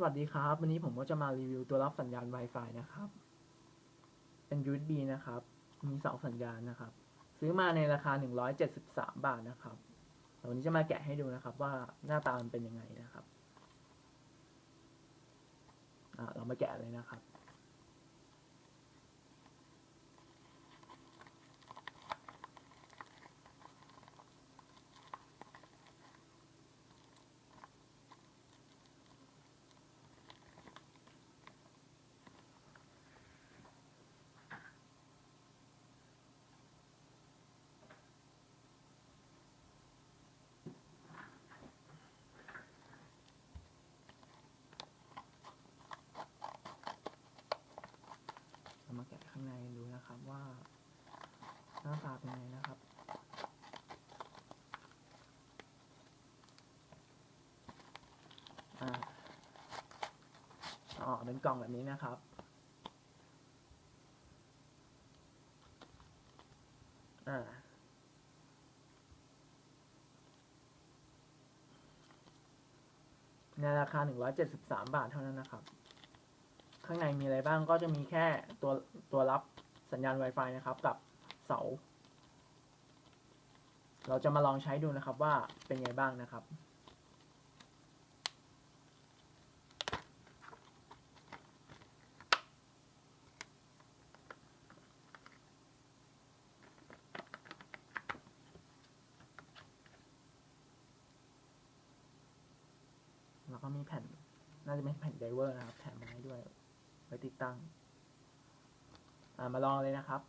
สวัสดีครับ วันนี้ผมก็จะมารีวิวตัวรับสัญญาณ Wi-Fi นะครับ เป็น USB นะครับ มีสองสัญญาณนะครับ ซื้อมาในราคา 173 บาทนะครับวันนี้จะมาแกะให้ดูนะครับว่าหน้าตามันเป็นยังไงนะครับเรามาแกะเลยนะครับ เรามาแกะข้างในดูนะครับว่าหน้าตาเป็นไงนะครับอ่าอ๋อเป็นกล่องแบบนี้นะครับอ่าในราคา 173 บาทเท่านั้นนะครับ ข้างในมีอะไรบ้างก็จะมีแค่ตัวตัวรับสัญญาณ Wi-Fi นะครับ กับเสา เราจะมาลองใช้ดูนะครับว่าเป็นไงบ้างนะครับแล้วก็มีแผ่น น่าจะเป็นแผ่นไดเวอร์นะครับ แถมมาให้ด้วย ไว้ติดตั้ง มาลองเลยนะครับ